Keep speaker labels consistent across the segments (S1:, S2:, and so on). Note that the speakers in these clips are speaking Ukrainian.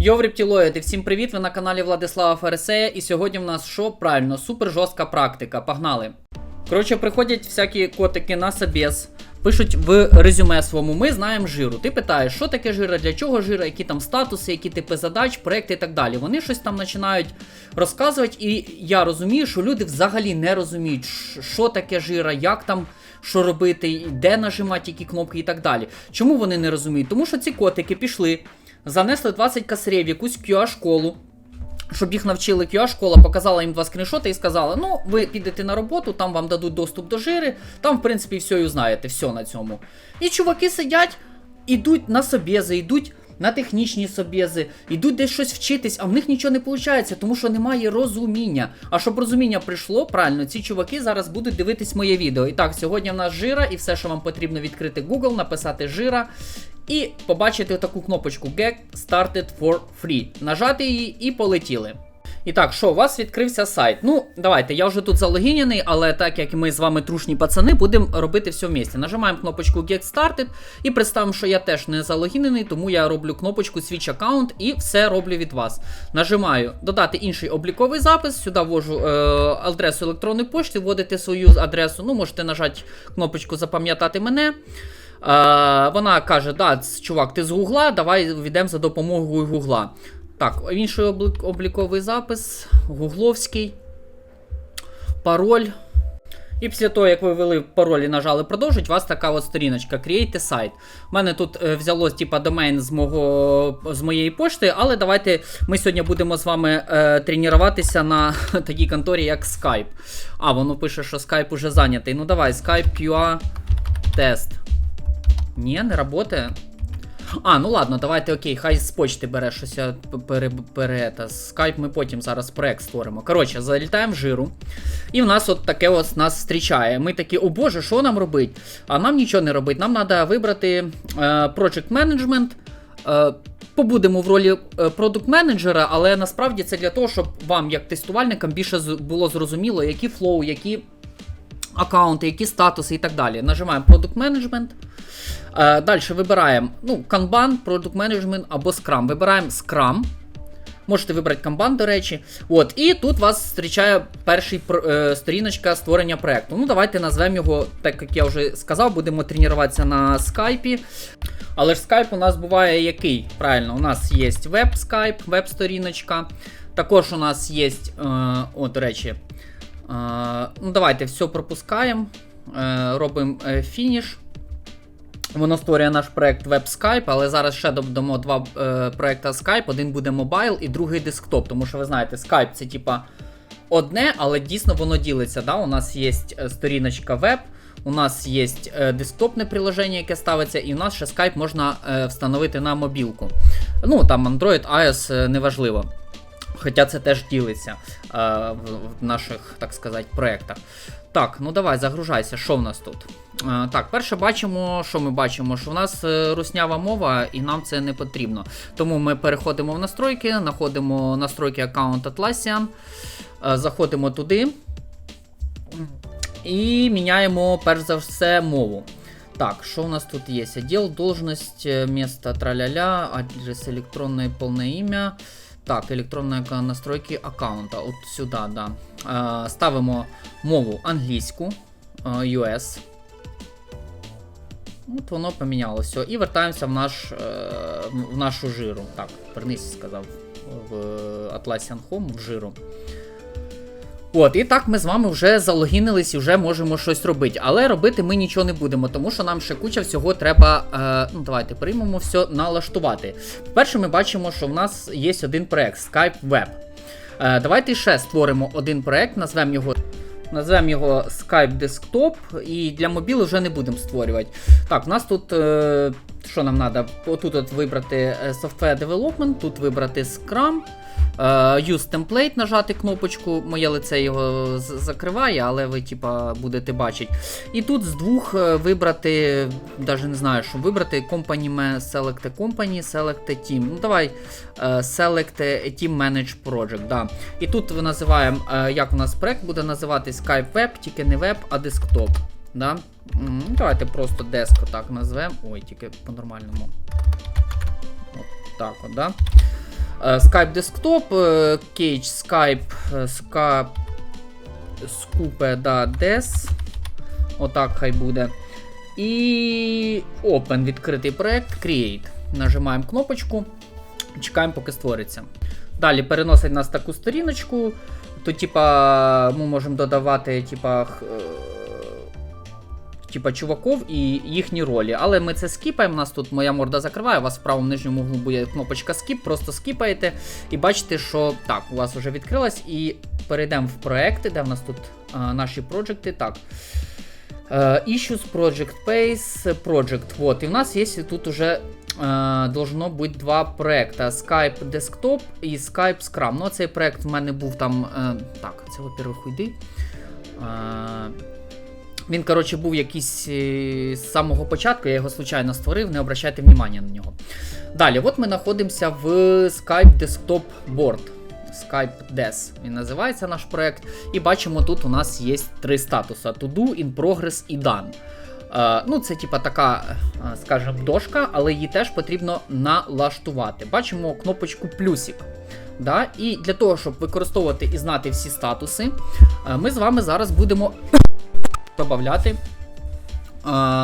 S1: Йоу, рептилоїди, всім привіт! Ви на каналі Владислава Фарисея, і сьогодні в нас що? Правильно, супер жорстка практика. Погнали. Коротше, приходять всякі котики на собес, пишуть в резюме своєму, ми знаємо жиру. Ти питаєш, що таке жира, для чого жира, які там статуси, які типи задач, проекти і так далі. Вони щось там починають розказувати, і я розумію, що люди взагалі не розуміють, що таке жира, як там. Що робити, де нажимати які кнопки і так далі. Чому вони не розуміють? Тому що ці котики пішли, занесли 20 косарів якусь QA-школу, щоб їх навчили QA-школа, показала їм два скріншоти і сказала: ну, ви підете на роботу, там вам дадуть доступ до жири, там, в принципі, все і узнаєте, все на цьому. І чуваки сидять, ідуть на собєзи, йдуть на технічні собєзи, йдуть десь щось вчитись, а в них нічого не виходить, тому що немає розуміння. А щоб розуміння прийшло, правильно, ці чуваки зараз будуть дивитись моє відео. І так, сьогодні в нас жира, і все, що вам потрібно відкрити Google, написати жира. І побачити таку кнопочку Get Started for Free. Нажати її і полетіли. І так, що, у вас відкрився сайт. Ну, давайте, я вже тут залогіняний, але так як ми з вами трушні пацани, будемо робити все в місті. Нажимаємо кнопочку Get Started і представимо, що я теж не залогінений, тому я роблю кнопочку Switch Account і все роблю від вас. Нажимаю додати інший обліковий запис, сюди ввожу е, адресу електронної пошти, вводите свою адресу, ну, можете нажати кнопочку Запам'ятати мене. Е, вона каже: да, чувак, ти з Гугла, давай війдемо за допомогою Гугла. Так, інший облік- обліковий запис, гугловський, пароль. І після того, як ви ввели пароль і нажали продовжить, у вас така от сторіночка Create сайт. У мене тут е, взялось типа домен з мого з моєї пошти, але давайте ми сьогодні будемо з вами е, тренуватися на такій конторі, як Skype. А, воно пише, що Skype уже зайнятий. Ну давай, Skype QA тест. Ні, не работає. А, ну ладно, давайте окей, хай з почти бере щось пере, пере, та, скайп ми потім зараз проект створимо. Коротше, залітаємо в жиру. І в нас от таке ось нас зустрічає. Ми такі, о боже, що нам робить? А нам нічого не робить. Нам треба вибрати е, Project Management. Е, побудемо в ролі е, продукт менеджера, але насправді це для того, щоб вам, як тестувальникам, більше було зрозуміло, які флоу, які аккаунти, які статуси і так далі. Нажимаємо Product Management. Е, Далі вибираємо ну, Kanban, Product Management або Scrum. Вибираємо Scrum. Можете вибрати Kanban, до речі. От, і тут вас зустрічає перший пр- е, сторіночка створення проекту. Ну, давайте назвемо його, так як я вже сказав, будемо тренуватися на скайпі. Але ж скайп у нас буває який? Правильно, у нас є веб-скайп, веб-сторіночка. Також у нас є, е, о, до речі, ну давайте все пропускаємо. Робимо фініш. Воно створює наш проект WebSkype, але зараз ще додамо два е, проекти Skype. Один буде мобайл і другий десктоп. Тому що ви знаєте, Skype це типа одне, але дійсно воно ділиться. Да? У нас є е, сторіночка веб, у нас є е, десктопне приложення, яке ставиться, і у нас ще Skype можна е, встановити на мобілку. Ну там Android, iOS, е, неважливо. Хоча це теж ділиться е, в, в наших, так сказати, проєктах. Так, ну давай, загружайся, що в нас тут? Е, так, перше бачимо, що ми бачимо, що в нас е, руснява мова і нам це не потрібно. Тому ми переходимо в настройки, знаходимо настройки аккаунт Atlassian, е, заходимо туди і міняємо перш за все мову. Так, що у нас тут є? Отдел, должность, место траля-ля, адрес электронное полное имя. Так, електронні настройки аккаунта. От сюди, да. Е, ставимо мову англійську, е, US. От воно помінялося. І вертаємося в, наш, е, в нашу жиру. Так, вернись, сказав в Atlassian Home в жиру. От, і так ми з вами вже залогінились і вже можемо щось робити. Але робити ми нічого не будемо, тому що нам ще куча всього треба. Е, ну, давайте приймемо все налаштувати. Перше, ми бачимо, що в нас є один проект Skype Web. Е, давайте ще створимо один проект, назвемо його. Назвемо його Skype Desktop, і для мобіли вже не будемо створювати. Так, у нас тут. Е, що нам треба? Отут от вибрати е, Software Development, тут вибрати Scrum. Е, Use Template нажати кнопочку, моє лице його закриває, але ви типа будете бачити. І тут з двох е, вибрати, навіть не знаю, що вибрати Company Select Company, Select Team. Ну давай е, Select Team Manage Project. Да. І тут ми називаємо, як у нас проект буде називатись Skype Web, тільки не веб, а десктоп. Да? Давайте просто деск так назвемо. Ой, тільки по-нормальному. От так от, да? Е, Skype Desktop, е, Cage, Skype, е, Skype, Scoop, да, Des. Отак хай буде. І Open відкритий проект, Create. Нажимаємо кнопочку, чекаємо, поки створиться. Далі переносить нас таку сторіночку. Тут, типа, ми можемо додавати, типа. Типа чуваків і їхні ролі. Але ми це скіпаємо. У нас тут моя морда закриває, у вас в правому нижньому углу буде кнопочка скіп, просто скіпаєте і бачите, що так, у вас вже відкрилась. І перейдемо в проекти, де в нас тут а, наші проекти. Так. Е, Issues, Project Pace, Project. Вот. І в нас є тут уже е, должно бути два проекта: Skype Desktop і Skype Scrum. Ну, цей проект в мене був там. Е, так, це, во-первых, уйди. Е, він, коротше, був якийсь е, з самого початку, я його случайно створив, не обращайте внимання на нього. Далі, от ми знаходимося в Skype Desktop Board. Skype Des. Він називається наш проект. І бачимо, тут у нас є три статуси: To Do, In Progress і Done. Е, ну, це типа така, е, скажімо, дошка, але її теж потрібно налаштувати. Бачимо кнопочку плюсик. Да? І для того, щоб використовувати і знати всі статуси, ми з вами зараз будемо додати е,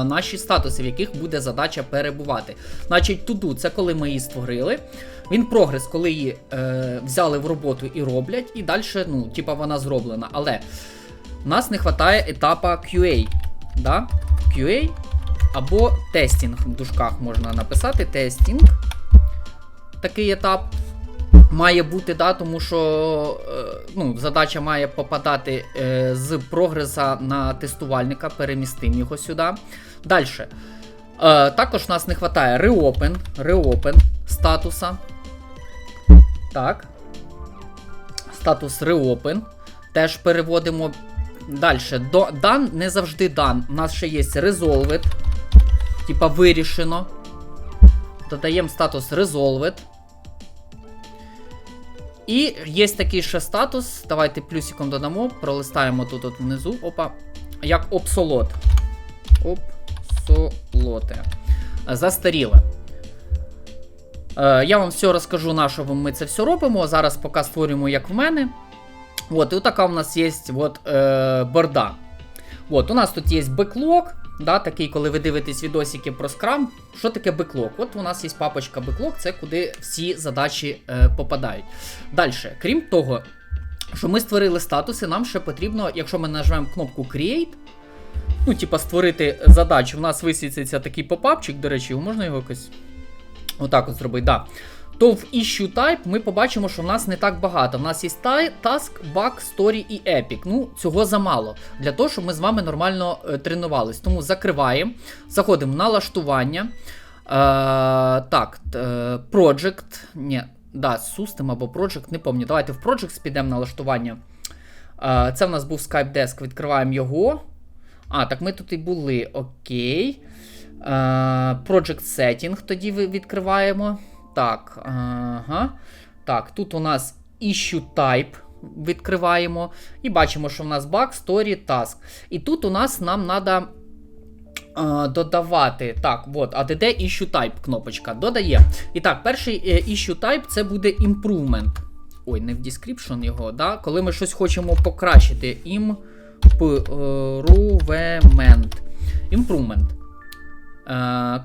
S1: наші статуси, в яких буде задача перебувати. Значить, do це коли ми її створили. Він прогрес, коли її е, взяли в роботу і роблять, і далі, ну, типа вона зроблена. Але нас не вистачає етапа QA. Да? QA або тестінг в дужках можна написати. Тестінг. Такий етап має бути, да, тому що е, ну, задача має попадати е, з прогреса на тестувальника, перемістимо його сюди. Далі. Е, також нас не вистачає reopen, reopen статуса. Так. Статус reopen. Теж переводимо далі. Done не завжди done. У нас ще є resolved. Типа вирішено. Додаємо статус resolved. І є такий ще статус. Давайте плюсиком додамо, пролистаємо тут от внизу. Опа. Як обсолот. Обсолоте. Застаріле. Е, я вам все розкажу, на що ми це все робимо. Зараз поки створюємо, як в мене. От, і така у нас є от, е, борда. От, у нас тут є беклог, да, такий, коли ви дивитесь відосики про скрам. Що таке беклог? От у нас є папочка беклог, це куди всі задачі е, попадають. Далі, крім того, що ми створили статуси, нам ще потрібно, якщо ми нажмемо кнопку Create, ну, типа створити задачу, у нас висвітиться такий попапчик, до речі, можна його якось отак от зробити. Да. То в Issue Type ми побачимо, що в нас не так багато. В нас є Task, Bug, Story і Epic. Ну, цього замало. Для того, щоб ми з вами нормально е, тренувались. Тому закриваємо, заходимо в налаштування. Е, так, е, Project. Ні, да, System або Project, не пам'ятаю. Давайте в Project підемо налаштування. Е, це в нас був Skype Desk, відкриваємо його. А, так ми тут і були. Окей. Е, Project Setting тоді відкриваємо. Так, ага. Так, тут у нас Issue Type відкриваємо. І бачимо, що в нас Bug, Story, Task. І тут у нас нам треба додавати. Так, от, ADD Issue Type кнопочка. Додає. І так, перший е, Issue Type це буде Improvement. Ой, не в description його, да? коли ми щось хочемо покращити. Improvement. Improvement. Е,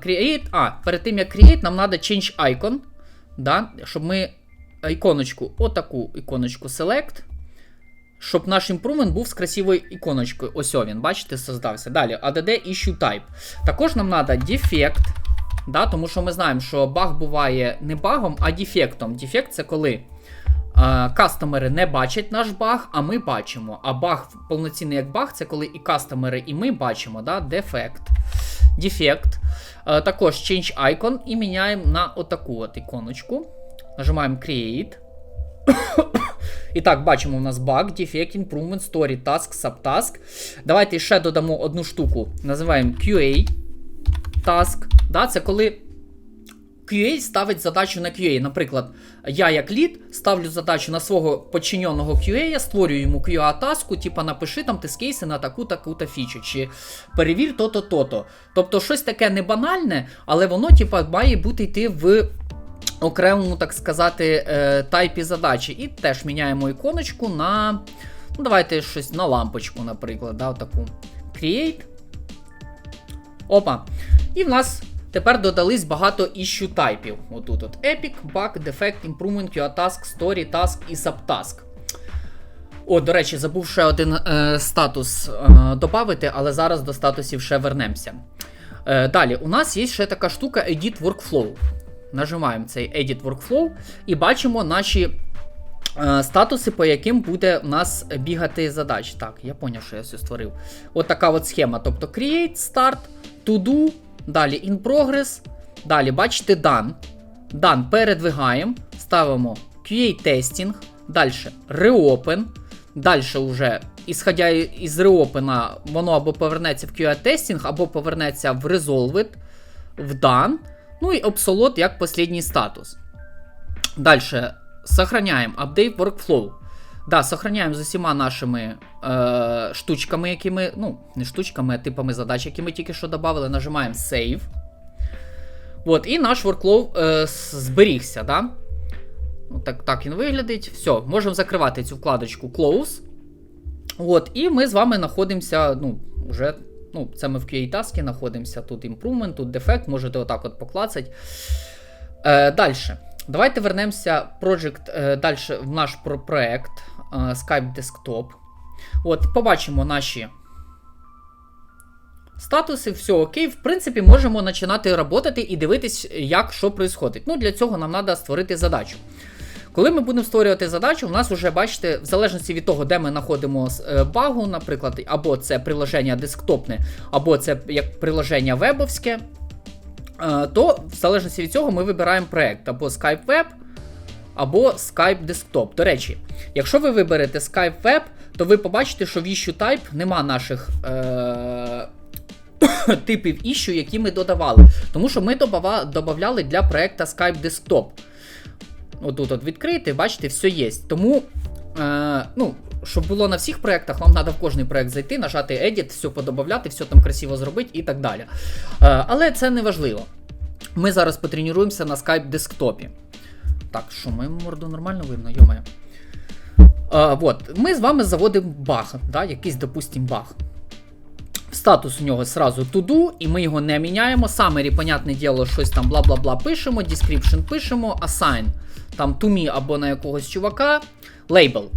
S1: create. А, перед тим як create, нам треба change icon. Да? Щоб ми іконочку, отаку іконочку select. Щоб наш improvement був з красивою іконочкою. Ось він, бачите, создався. Далі, ADD Issue Type. Також нам треба defect. Да? Тому що ми знаємо, що баг буває не багом, а дефектом. Дефект це коли е, кастомери не бачать наш баг, а ми бачимо. А баг повноцінний як баг, це коли і кастомери, і ми бачимо. Да? Дефект. Дефект. Е, також Change Icon і міняємо на отаку от іконочку. Нажимаємо Create. І так, бачимо, у нас баг, Defect, Improvement, Story, Task, Subtask. Давайте ще додамо одну штуку. Називаємо QA Task. Да, це коли QA ставить задачу на QA. Наприклад, я як лід ставлю задачу на свого подчиненого QA, створюю йому QA-таску, типа напиши там тест-кейси на таку таку-то фічу, чи перевір то-то, то-то. Тобто щось таке не банальне, але воно, типа, має бути йти в окремому, так сказати, е, тайпі задачі. І теж міняємо іконочку на. Ну, давайте щось на лампочку, наприклад, да, таку. Create. Опа. І в нас тепер додались багато issue тайпів. Отут от Epic, Bug, Defect, Improvement, QA Task, Story, Task і Subtask. О, до речі, забув ще один е, статус е, додати, але зараз до статусів ще вернемося. Е, далі, у нас є ще така штука Edit Workflow. Нажимаємо цей Edit Workflow і бачимо наші е, статуси, по яким буде у нас бігати задач. Так, я поняв, що я все створив. От така от схема. Тобто Create, Start, To Do, далі In Progress. Далі, бачите, Done. Done передвигаємо, ставимо QA Testing, далі Reopen. Далі вже, ісходя із Reopen, воно або повернеться в QA Testing, або повернеться в Resolved, в Done. Ну і Absolute як останній статус. Далі сохраняємо Update Workflow. Да, сохраняємо з усіма нашими е, штучками, які ми, ну, не штучками, а типами задач, які ми тільки що додали. Нажимаємо Save. От, і наш workflow е, зберігся. Да? Так, так він виглядить. Все, можемо закривати цю вкладочку Close. От, і ми з вами знаходимося, ну, вже Ну, це ми в QA Task знаходимося. Тут Improvement, тут Defect, можете отак от поклацати. Е, Далі. Давайте вернемося е, далі в наш про проект Skype Desktop. От, Побачимо наші статуси, все окей. В принципі, можемо починати працювати і дивитись, як що відбувається. Ну, Для цього нам треба створити задачу. Коли ми будемо створювати задачу, у нас вже, бачите, в залежності від того, де ми знаходимо е, багу, наприклад, або це приложення десктопне, або це як приложення вебовське, е, то в залежності від цього ми вибираємо проект або Skype Web, або Skype Desktop. До речі, якщо ви виберете Skype Web, то ви побачите, що в Issue Type нема наших. Е- Типів іщу, які ми додавали. Тому що ми додавали для проекта Skype Desktop. Отут от відкрити, бачите, все є. Тому, е, ну, щоб було на всіх проєктах, вам треба в кожний проєкт зайти, нажати Edit, все подобавляти, все там красиво зробити і так далі. Е, але це не важливо. Ми зараз потренуємося на Skype десктопі. Так, що, моєму морду нормально видно, йомає. Е, от, Ми з вами заводимо баг, да, якийсь, допустим, баг. Статус у нього сразу to-do, і ми його не міняємо. Summary, понятне діло, щось там бла-бла-бла пишемо, description пишемо, assign там to me або на якогось чувака. Лейбл.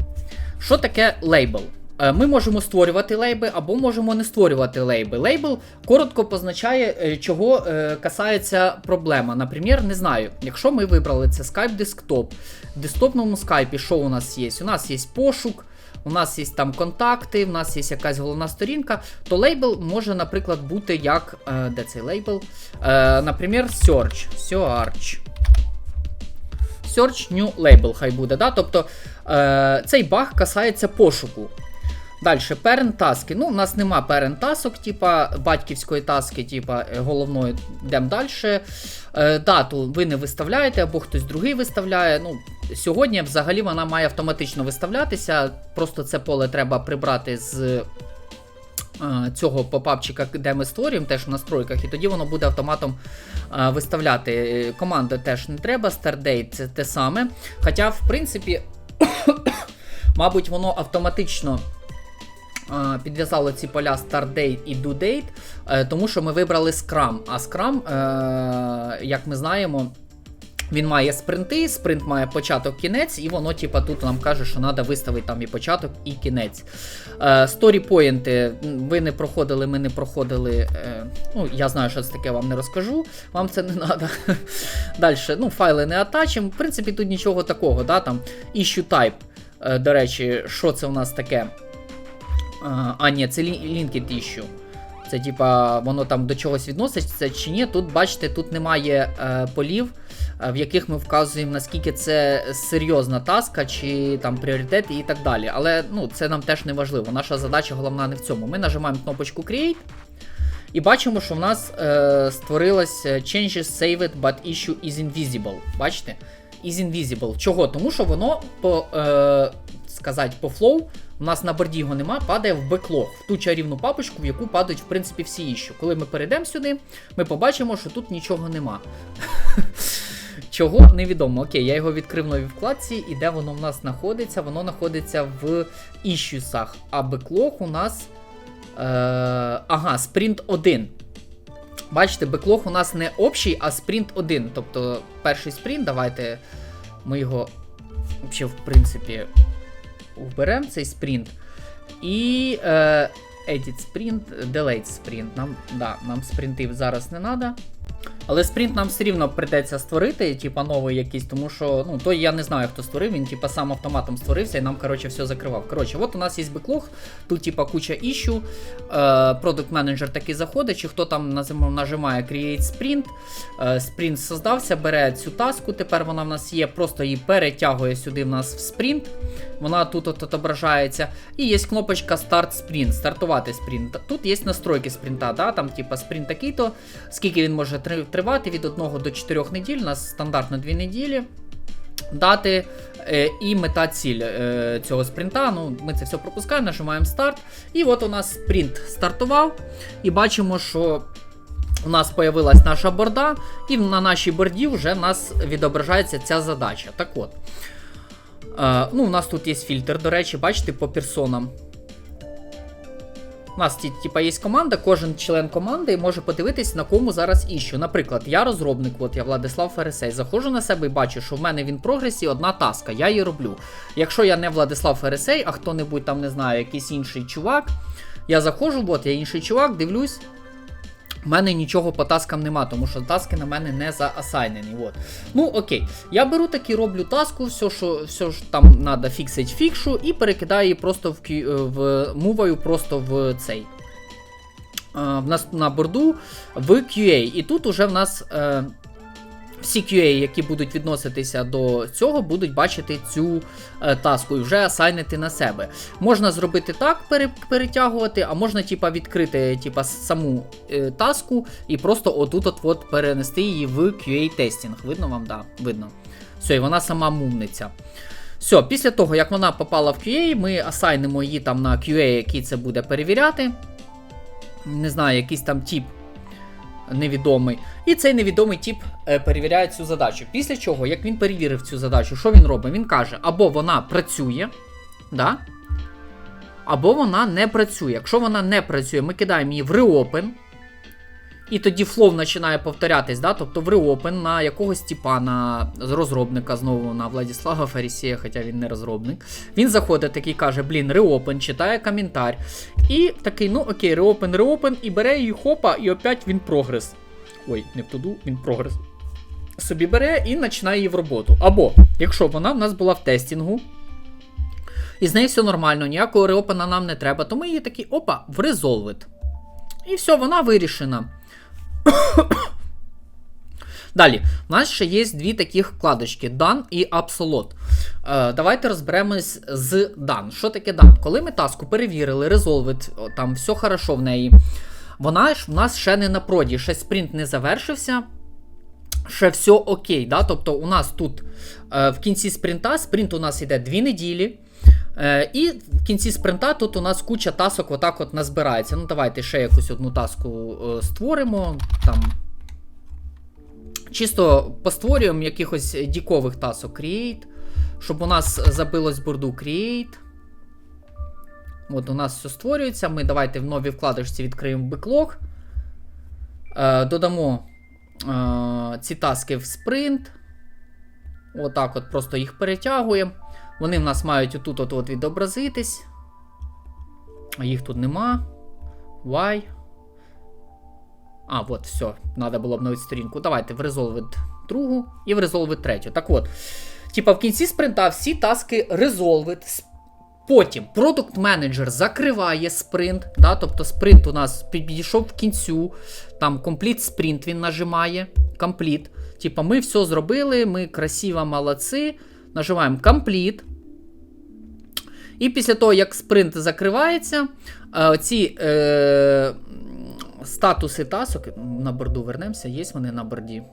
S1: Що таке лейбл? Е, ми можемо створювати лейби або можемо не створювати лейби. Лейбл коротко позначає, е, чого е, касається проблема. Наприклад, не знаю, якщо ми вибрали це Skype Desktop, в десктопному скайпі, що у нас є? У нас є пошук, у нас є там контакти, у нас є якась головна сторінка, то лейбл може, наприклад, бути як. Де цей лейбл? Наприклад, search. Search. Search New Label хай буде. Да? Тобто е, цей баг касається пошуку. Далі, parent таски. Ну, у нас нема parent тасок, типа батьківської таски, типа е, головної, йдемо далі. Е, дату ви не виставляєте, або хтось другий виставляє. Ну, Сьогодні взагалі вона має автоматично виставлятися. Просто це поле треба прибрати з цього попапчика, де ми створюємо, теж в настройках, і тоді воно буде автоматом виставляти. Команди теж не треба, StartDate це те саме. Хоча, в принципі, мабуть, воно автоматично. Підв'язало ці поля StartDate і DoDate, е, тому що ми вибрали Scrum. А Scrum, е, як ми знаємо, він має спринти, спринт має початок кінець, і воно, типа, тут нам каже, що треба виставити там і початок, і кінець. Сторіпоінти ви не проходили, ми не проходили. Е, ну, Я знаю, що це таке, вам не розкажу, вам це не треба. Далі, ну, файли не атачимо. В принципі, тут нічого такого. да, там Issue type. Е, до речі, що це у нас таке? А, ні, це linked issue. Це, типа, воно там до чогось відноситься чи ні. Тут, бачите, тут немає е, полів. Е, в яких ми вказуємо, наскільки це серйозна таска, чи там пріоритети і так далі. Але ну, це нам теж не важливо. Наша задача головна не в цьому. Ми нажимаємо кнопочку Create. І бачимо, що в нас е, створилось е, Changes Saved, but issue is invisible. Бачите? Is invisible. Чого? Тому що воно по е, сказати, по flow, у нас на борді його нема, падає в беклог, в ту чарівну папочку, в яку падають, в принципі, всі іщу. Коли ми перейдемо сюди, ми побачимо, що тут нічого нема. Чого невідомо. Окей, я його відкрив в новій вкладці, і де воно в нас знаходиться? Воно знаходиться в іщусах. А беклог у нас. Е, ага, спринт 1. Бачите, беклог у нас не общий, а спринт 1. Тобто перший спринт, давайте ми його взагалі, в принципі, вберемо цей спринт. І е, edit sprint, delete sprint. Нам, да, нам спринтів зараз не треба. Але спринт нам все рівно прийдеться створити, типа новий якийсь, тому що ну той я не знаю, хто створив, він типа сам автоматом створився і нам коротше все закривав. Коротше, от у нас є беклог, тут типа куча іщу. Продукт менеджер такий заходить, чи хто там нажимає Create Sprint. Е, Спринт создався, бере цю таску. Тепер вона в нас є, просто її перетягує сюди в нас в спринт. Вона тут от отображається. І є кнопочка Start Sprint, стартувати спринт. Тут є настройки спринта, да? там типа спринт такий-то, скільки він може тривати від 1 до 4 неділь, у нас стандартно 2 неділі. Дати е, і мета ціль е, цього спринта. Ну, Ми це все пропускаємо, нажимаємо старт. І от у нас спринт стартував. І бачимо, що у нас появилась наша борда, і на нашій борді вже в нас відображається ця задача. Так от. Е, ну, У нас тут є фільтр, до речі, бачите, по персонам. У нас типа є команда, кожен член команди може подивитись, на кому зараз іщу. Наприклад, я розробник, от я Владислав Фересей, заходжу на себе і бачу, що в мене в прогресі одна таска, я її роблю. Якщо я не Владислав Фересей, а хто-небудь там не знаю, якийсь інший чувак, я заходжу, от я інший чувак, дивлюсь. У мене нічого по таскам нема, тому що таски на мене не заасайнені. От. Ну окей, я беру таки, роблю таску, все, що все ж там треба фіксить, фікшу, і перекидаю її просто в, е, в муваю просто в цей. е, В нас на борду в QA. І тут уже в нас е, всі QA, які будуть відноситися до цього, будуть бачити цю е, таску і вже асайнити на себе. Можна зробити так, пере, перетягувати, а можна типа відкрити типа, саму е, таску і просто отут от, от перенести її в QA-тестінг. Видно вам? Да, видно. Все, і вона сама мувниця. Все, після того, як вона попала в QA, ми асайнимо її там на QA, який це буде перевіряти. Не знаю, якийсь там тип невідомий. І цей невідомий тип е, перевіряє цю задачу. Після чого, як він перевірив цю задачу, що він робить? Він каже, або вона працює, да? або вона не працює. Якщо вона не працює, ми кидаємо її в reopen. І тоді флоу починає повторятись, да? тобто в reopen на якогось типа на розробника, знову на Владислава Фарісія, хоча він не розробник. Він заходить такий каже: блін, reopen, читає коментар. І такий, ну окей, reopen, reopen, і бере її хопа, і опять він прогрес. Ой, не в туду, він прогрес. Собі бере і починає її в роботу. Або, якщо вона в нас була в тестінгу, і з нею все нормально, ніякого реопена нам не треба, то ми її такі, опа, в Resolved. І все, вона вирішена. Далі, у нас ще є дві таких вкладочки Done і Absolute. Е, давайте розберемось з Done. Що таке Done? Коли ми таску перевірили, Resolved, там все хорошо в неї. Вона ж в нас ще не на проді, ще спринт не завершився. Ще все окей. Да? Тобто у нас тут е, в кінці спринта, спринт у нас йде 2 неділі. Е, і в кінці спринта тут у нас куча тасок отак от назбирається. Ну, давайте ще якусь одну таску е, створимо. Там. Чисто постворюємо якихось дікових тасок Create. Щоб у нас забилось борду Create. От у нас все створюється. Ми давайте в новій вкладочці відкриємо беклог. Е, додамо ці таски в спринт. Отак от просто їх перетягуємо. Вони в нас мають отут от, от відобразитись. Їх тут нема. Why? А, от, все. Треба було обновити сторінку. Давайте в Resolved другу і в Resolved третю. Так от. Типа в кінці спринта всі таски Resolved. Потім продукт менеджер закриває спринт. Да? Тобто спринт у нас підійшов в кінцю. Там Complete Sprint він нажимає. Complete. Типа, ми все зробили, ми красиво молодці. Нажимаємо Complete. І після того, як спринт закривається, е, ці е, статуси тасок на борду вернемося, є вони на борді.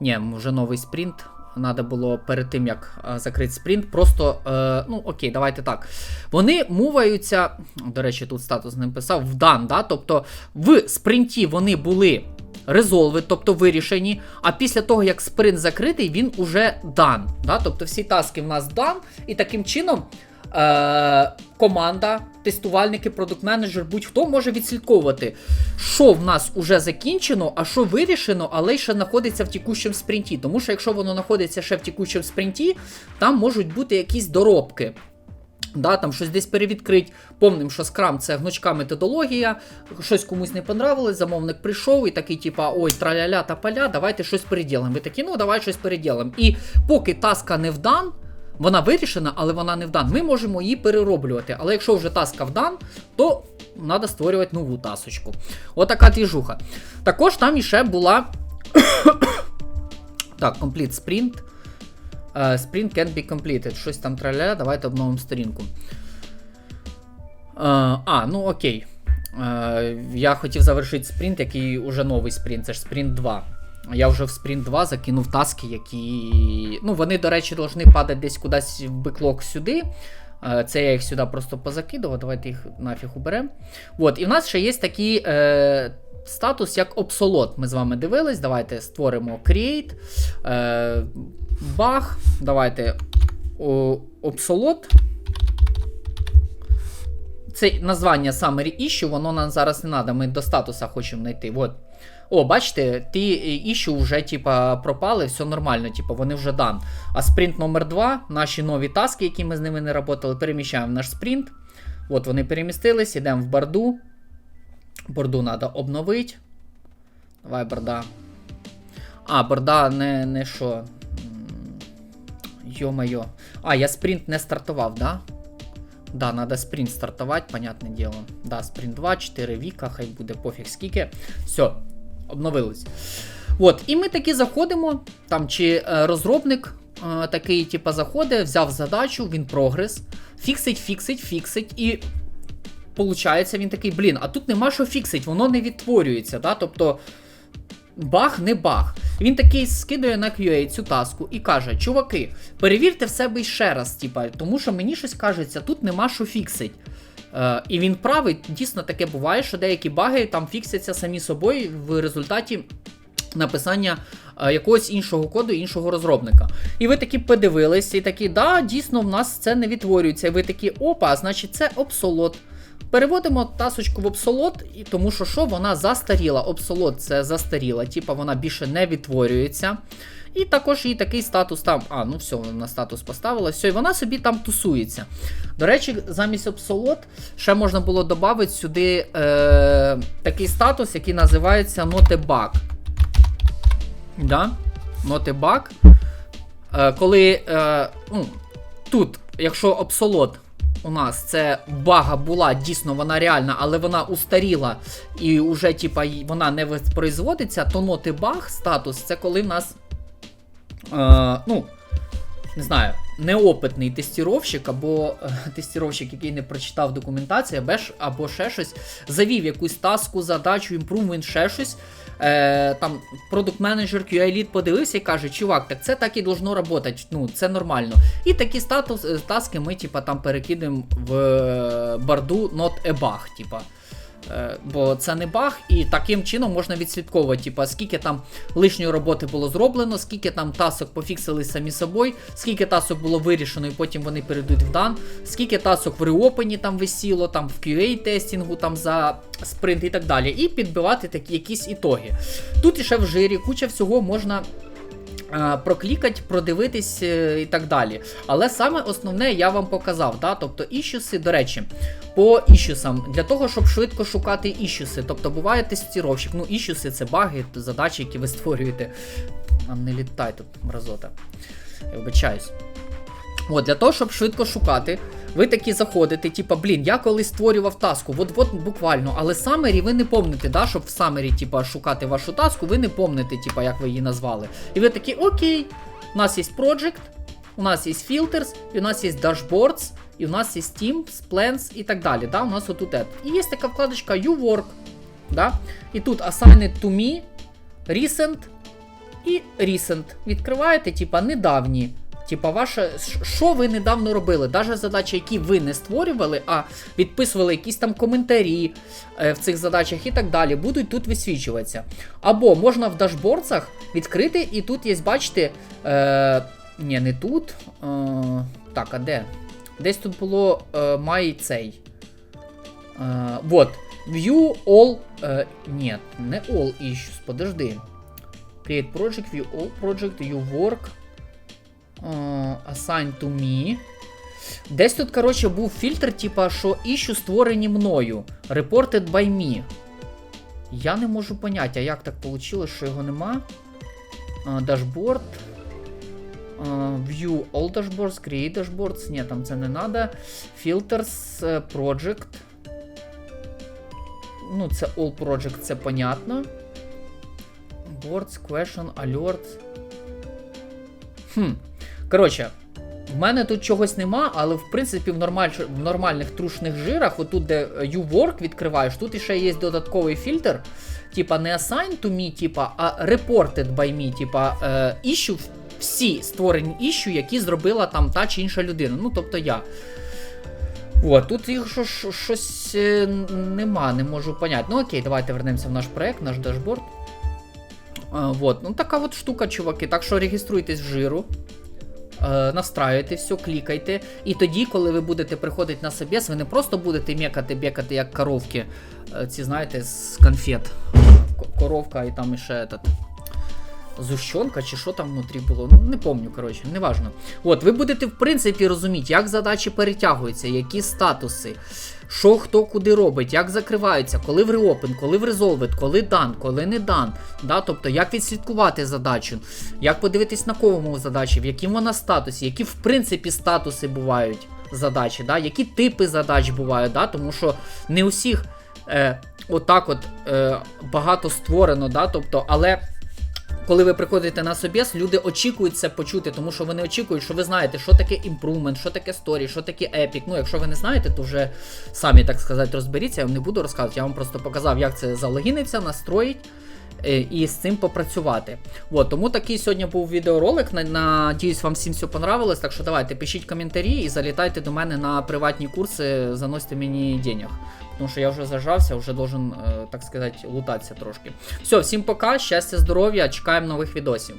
S1: Ні, вже новий спринт. Надо було перед тим, як е, закрити спринт, просто. Е, ну, окей, давайте так. Вони муваються. До речі, тут статус не писав в дан, да? Тобто в спринті вони були resolved, тобто вирішені. А після того, як спринт закритий, він уже дан. Да? Тобто всі таски в нас дан, і таким чином. Е, команда, тестувальники, продукт-менеджер, будь-хто може відслідковувати, що в нас уже закінчено, а що вирішено, але ще знаходиться в текущому спринті. Тому що якщо воно знаходиться ще в текущому спринті, там можуть бути якісь доробки. Да, там щось десь перевідкрить. Помним, що скрам це гнучка методологія, щось комусь не понравилось, замовник прийшов і такий, типа, ой, траля-ля та поля, давайте щось переділимо. Ви такі, ну давай щось переділимо. І поки таска не вдан, вона вирішена, але вона не вдан. Ми можемо її перероблювати. Але якщо вже таска вдан, то треба створювати нову тасочку. Отака двіжуха. Також там іще була. так, complete sprint. Uh, sprint can be completed. Щось там траля, давайте обновимо сторінку. Uh, а, ну окей. Uh, я хотів завершити спринт, який уже новий спринт, це ж спринт 2. Я вже в спринт 2 закинув таски, які. Ну, вони, до речі, повинні падати десь кудись в беклог сюди. Е, Це я їх сюди просто позакидував. Давайте їх нафіг уберемо. От, і в нас ще є такий е, статус, як обсолот. Ми з вами дивились. Давайте створимо create. Е, Баг. Давайте обсолот. Це названня summary issue, воно нам зараз не треба. Ми до статуса хочемо знайти. От. О, бачите, ті іщу вже типа, пропали, все нормально, типа, вони вже дан. А спринт номер 2 наші нові таски, які ми з ними не працювали, переміщаємо наш спринт. От вони перемістились, йдемо в борду. Борду треба обновити. Давай борда. А, борда не не що. Йо-майо. А, я спринт не стартував, да? Да, надо спринт стартувати, понятне діло. Да, спринт 2, 4 віка, хай буде пофіг скільки. Все, обновились. От, І ми таки заходимо. Там чи е, розробник е, такий, типу, заходить, взяв задачу, він прогрес, фіксить, фіксить, фіксить. І получається, він такий, блін, а тут нема що фіксить, воно не відтворюється. Да? Тобто баг не баг. Він такий скидує на QA цю таску і каже: Чуваки, перевірте в себе ще раз, типа, тому що мені щось кажеться, тут нема що фіксить. Е, І він правий, дійсно таке буває, що деякі баги там фіксяться самі собою в результаті написання е, якогось іншого коду, іншого розробника. І ви такі подивились, і такі, да, дійсно, в нас це не відтворюється. І ви такі, опа, значить, це обсолот. Переводимо тасочку в обсолот, тому що що вона застаріла. Обсолот це застаріла, типа вона більше не відтворюється. І також їй такий статус там. А, ну все, вона статус поставила, все, і вона собі там тусується. До речі, замість обсолот ще можна було додати сюди е, такий статус, який називається Notebug. Да? Notebug. Е, коли е, ну, тут, якщо обсолот у нас це бага була, дійсно, вона реальна, але вона устаріла і вже типа, вона не воспроизводиться, то ноти баг статус це коли в нас. Е, ну, не знаю, неопитний тестіровщик або е, тестіровщик, який не прочитав документацію, або, ще щось, завів якусь таску, задачу, імпрувмент, ще щось. Е, Там продукт-менеджер QA Lead подивився і каже, чувак, так це так і должно працювати, ну це нормально. І такі статус, е, таски ми типа, там перекидаємо в е, барду not a bug, типа. Е, бо це не баг, і таким чином можна відслідковувати, типу, скільки там лишньої роботи було зроблено, скільки там тасок пофіксили самі собою, скільки тасок було вирішено, і потім вони перейдуть в дан, скільки тасок в реопені там висіло, там в QA-тестінгу там за спринт і так далі. І підбивати такі якісь ітоги. Тут іще в жирі куча всього можна проклікати, продивитись е, і так далі. Але саме основне я вам показав. Да? Тобто іщуси, до речі, по іщусам, для того, щоб швидко шукати іщуси. Тобто буває тестіровщик. Ну, іщуси це баги, задачі, які ви створюєте. А не літай тут, мразота. Я вибачаюсь. От, Для того, щоб швидко шукати, ви такі заходите, типа, блін, я колись створював таску, от от буквально, але самері ви не помните, да, щоб в самері, типа, шукати вашу таску, ви не помните, типа, як ви її назвали. І ви такі, окей, у нас є Project, у нас є Filters, і у нас є Dashboards, і у нас є Teams, Plans і так далі. Да, У нас отут. І є така вкладочка You Work. Да? І тут Assign it to me, Recent і Recent. Відкриваєте, типа, недавні Типа, ваше, що ви недавно робили? Навіть задачі, які ви не створювали, а відписували якісь там коментарі е, в цих задачах і так далі, будуть тут висвічуватися. Або можна в дашбордах відкрити, і тут є, бачите, е, ні, не тут. Е, так, а де? Десь тут було е, май цей. Е, вот. View all. Е, ні, не all issues, подожди. Create project, view all project, you work. Uh, assign to me. Десь тут, коротше, був фільтр, типа, що issue створені мною. Reported by me. Я не можу поняти, а як так вийшло, що його нема. Uh. Uh, view all dashboards, create dashboards. Ні, там це не треба. Filters, е, project. Ну, це all project, це понятно. Boards, question, alerts. Хм. Коротше, в мене тут чогось нема, але в принципі в, нормаль... в нормальних трушних жирах, отут, де е, you work відкриваєш, тут іще є додатковий фільтр. Типа не assign to me, типа, а reported by me, типа е, всі створені issue, які зробила там та чи інша людина. Ну, тобто я. От, тут їх що- що- щось е, нема, не можу поняти. Ну окей, давайте вернемося в наш проект, наш дашборд. А, вот, ну така от штука, чуваки. Так що реєструйтесь в жиру, е, настраюйте все, клікайте. І тоді, коли ви будете приходити на собес, ви не просто будете мекати, бекати, як коровки. е, Ці, знаєте, з конфет. Коровка і там ще этот. Зущенка чи що там внутрі було, ну не помню, коротше, неважно. От, ви будете, в принципі, розуміти, як задачі перетягуються, які статуси, що хто куди робить, як закриваються, коли в реопен, коли в резолвит, коли дан, коли не дан. Да? Тобто, як відслідкувати задачу, як подивитись на ковому задачі, в якому вона статусі, які в принципі статуси бувають задачі, да? які типи задач бувають, да? тому що не усіх е, отак от е, багато створено, да? тобто, але коли ви приходите на собес, люди очікують це почути, тому що вони очікують, що ви знаєте, що таке імпрувмент, що таке сторі, що таке епік. Ну, якщо ви не знаєте, то вже самі так сказати розберіться. Я вам не буду розказувати. Я вам просто показав, як це залогіниться, настроїть. е, І з цим попрацювати. От, тому такий сьогодні був відеоролик. Надіюсь, вам всім все понравилось. Так що давайте пишіть коментарі і залітайте до мене на приватні курси, заносьте мені денег. Тому що я вже зажався, вже должен, е, так сказати, лутатися трошки. Все, всім пока, щастя, здоров'я, чекаємо нових відосів.